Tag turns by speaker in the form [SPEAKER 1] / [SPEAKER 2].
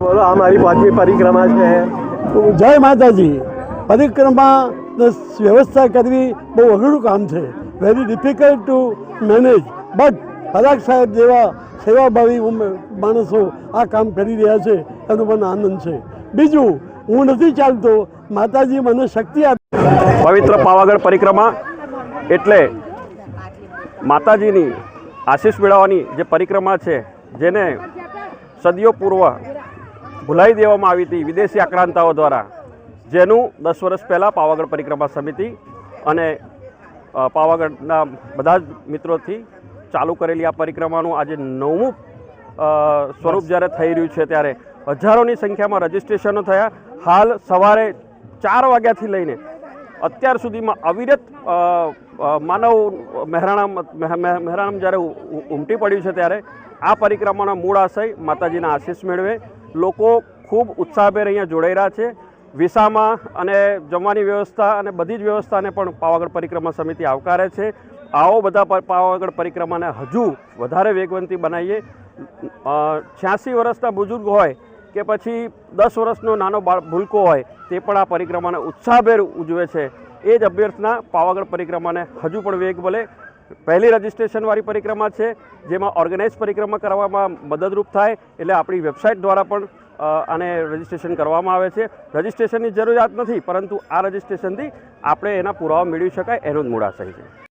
[SPEAKER 1] બોલો આ મારી પાંચમી પરિક્રમા છે.
[SPEAKER 2] જય માતાજી. પરિક્રમા વ્યવસ્થા કરવી બહુ અઘરું કામ છે. Very difficult to manage but Parag સાહેબ જેવા સેવાભાવી માણસો આ કામ કરી રહ્યા છે એનો મને આનંદ છે. બીજું હું નથી ચાલતો. માતાજી મને શક્તિ આપી.
[SPEAKER 3] પવિત્ર પાવાગઢ પરિક્રમા એટલે માતાજીની આશીષ મેળવવાની જે પરિક્રમા છે જેને સદીઓ પૂર્વ ભૂલાઈ દેવામાં આવી હતી વિદેશી આક્રાંતાઓ દ્વારા, જેનું દસ વર્ષ પહેલાં પાવાગઢ પરિક્રમા સમિતિ અને પાવાગઢના બધા જ મિત્રોથી ચાલુ કરેલી આ પરિક્રમાનું આજે નવમું સ્વરૂપ જ્યારે થઈ રહ્યું છે ત્યારે હજારોની સંખ્યામાં રજીસ્ટ્રેશનો થયા. હાલ સવારે ચાર વાગ્યાથી લઈને અત્યાર સુધીમાં અવિરત માનવ મહેરાણામ મહ- મહ- મહેરાણામ જ્યારે ઉમટી પડ્યું છે ત્યારે આ પરિક્રમાનો મૂળ આશય માતાજીના આશીષ મેળવે. લોકો ખૂબ ઉત્સાહભેર અહીંયા જોડાઈ રહ્યા છે. વિસામાં અને જમવાની વ્યવસ્થા અને બધી જ વ્યવસ્થાને પણ પાવાગઢ પરિક્રમા સમિતિ આવકારે છે. આવો બધા પાવાગઢ પરિક્રમાને હજુ વધારે વેગવંતી બનાવીએ. છ્યાસી વર્ષના બુઝુર્ગ હોય કે પછી દસ વર્ષનો નાનો બાળ, ભૂલકો હોય તે પણ આ પરિક્રમાને ઉત્સાહભેર ઉજવે છે. એ જ અભ્યર્થના પાવાગઢ પરિક્રમાને હજુ પણ વેગ મળે. પહેલી રજિસ્ટ્રેશનવાળી પરિક્રમા છે, જેમાં ઓર્ગેનાઇઝ પરિક્રમા કરવામાં મદદરૂપ થાય, એટલે આપણી વેબસાઇટ દ્વારા પણ આને રજિસ્ટ્રેશન કરવામાં આવે છે. રજિસ્ટ્રેશનની જરૂરિયાત નથી, પરંતુ આ રજિસ્ટ્રેશનથી આપણે એના પુરાવા મેળવી શકાય એનો જ મૂળ આશય છે.